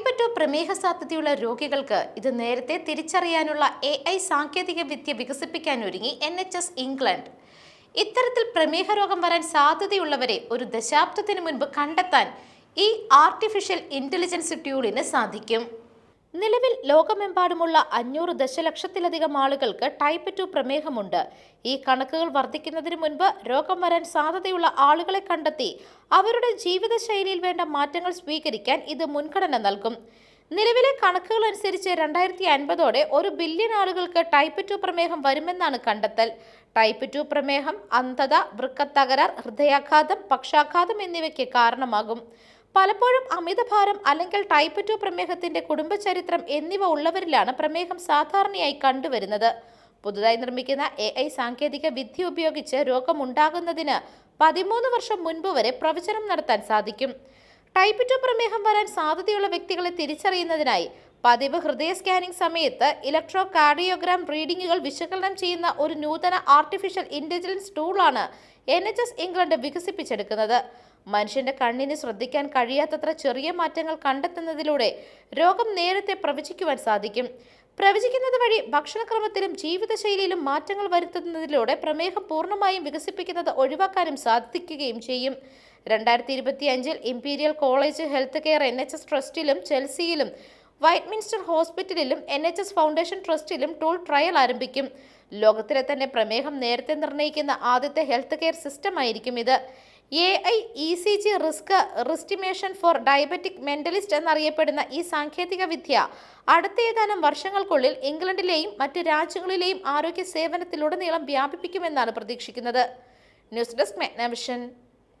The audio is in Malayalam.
ടു പ്രമേഹ സാധ്യതയുള്ള രോഗികൾക്ക് ഇത് നേരത്തെ തിരിച്ചറിയാനുള്ള എ ഐ സാങ്കേതിക വിദ്യ വികസിപ്പിക്കാനൊരുങ്ങി എൻ എച്ച് എസ് ഇംഗ്ലണ്ട്. ഇത്തരത്തിൽ പ്രമേഹ രോഗം വരാൻ സാധ്യതയുള്ളവരെ ഒരു ദശാബ്ദത്തിന് മുൻപ് കണ്ടെത്താൻ ഈ ആർട്ടിഫിഷ്യൽ ഇന്റലിജൻസ് ട്യൂളിന് സാധിക്കും. നിലവിൽ ലോകമെമ്പാടുമുള്ള അഞ്ഞൂറ് ദശലക്ഷത്തിലധികം ആളുകൾക്ക് ടൈപ്പ് ടു പ്രമേഹമുണ്ട്. ഈ കണക്കുകൾ വർദ്ധിക്കുന്നതിന് മുൻപ് രോഗം വരാൻ സാധ്യതയുള്ള ആളുകളെ കണ്ടെത്തി അവരുടെ ജീവിതശൈലിയിൽ വേണ്ട മാറ്റങ്ങൾ സ്വീകരിക്കാൻ ഇത് മുൻഗണന നൽകും. നിലവിലെ കണക്കുകൾ അനുസരിച്ച് രണ്ടായിരത്തി അൻപതോടെ ഒരു ബില്യൺ ആളുകൾക്ക് ടൈപ്പ് ടു പ്രമേഹം വരുമെന്നാണ് കണ്ടെത്തൽ. ടൈപ്പ് ടു പ്രമേഹം അന്ധത വൃക്കത്തകരാർ ഹൃദയാഘാതം പക്ഷാഘാതം എന്നിവയ്ക്ക് കാരണമാകും. പലപ്പോഴും അമിതഭാരം അല്ലെങ്കിൽ ടൈപ്പ് ടു പ്രമേഹത്തിന്റെ കുടുംബചരിത്രം എന്നിവ ഉള്ളവരിലാണ് പ്രമേഹം സാധാരണയായി കണ്ടുവരുന്നത്. പുതുതായി നിർമ്മിക്കുന്ന എ ഐ സാങ്കേതിക വിദ്യ ഉപയോഗിച്ച് രോഗമുണ്ടാകുന്നതിന് പതിമൂന്ന് വർഷം മുൻപ് വരെ പ്രവചനം നടത്താൻ സാധിക്കും. ടൈപ്പ് ടു പ്രമേഹം വരാൻ സാധ്യതയുള്ള വ്യക്തികളെ തിരിച്ചറിയുന്നതിനായി പതിവ് ഹൃദയ സ്കാനിംഗ് സമയത്ത് ഇലക്ട്രോ കാർഡിയോഗ്രാം റീഡിങ്ങുകൾ വിശകലനം ചെയ്യുന്ന ഒരു നൂതന ആർട്ടിഫിഷ്യൽ ഇന്റലിജൻസ് ടൂളാണ് എൻ എച്ച് എസ് ഇംഗ്ലണ്ട് വികസിപ്പിച്ചെടുക്കുന്നത്. മനുഷ്യന്റെ കണ്ണിന് ശ്രദ്ധിക്കാൻ കഴിയാത്തത്ര ചെറിയ മാറ്റങ്ങൾ കണ്ടെത്തുന്നതിലൂടെ രോഗം നേരത്തെ പ്രവചിക്കുവാൻ സാധിക്കും. പ്രവചിക്കുന്നത് വഴി ഭക്ഷണക്രമത്തിലും ജീവിതശൈലിയിലും മാറ്റങ്ങൾ വരുത്തുന്നതിലൂടെ പ്രമേഹം പൂർണമായും വികസിപ്പിക്കുന്നത് ഒഴിവാക്കാനും സാധിക്കുകയും ചെയ്യും. രണ്ടായിരത്തി ഇരുപത്തി അഞ്ചിൽ Imperial College health care N H S ട്രസ്റ്റിലും ചെൽസിയിലും വൈറ്റ്മിൻസ്റ്റർ ഹോസ്പിറ്റലിലും എൻ എച്ച് എസ് ഫൗണ്ടേഷൻ ട്രസ്റ്റിലും ടൂൾ ട്രയൽ ആരംഭിക്കും. ലോകത്തിലെ തന്നെ പ്രമേഹം നേരത്തെ നിർണയിക്കുന്ന ആദ്യത്തെ ഹെൽത്ത് കെയർ സിസ്റ്റം ആയിരിക്കും ഇത്. A I E C G risk estimation for diabetic mentalist എന്നറിയപ്പെടുന്ന ഈ സാങ്കേതിക വിദ്യ അടുത്ത ഏതാനും വർഷങ്ങൾക്കുള്ളിൽ ഇംഗ്ലണ്ടിലെയും മറ്റ് രാജ്യങ്ങളിലെയും ആരോഗ്യ സേവനത്തിലുടനീളം വ്യാപിപ്പിക്കുമെന്നാണ് പ്രതീക്ഷിക്കുന്നത്. News desk മെഗ്നാവിഷൻ.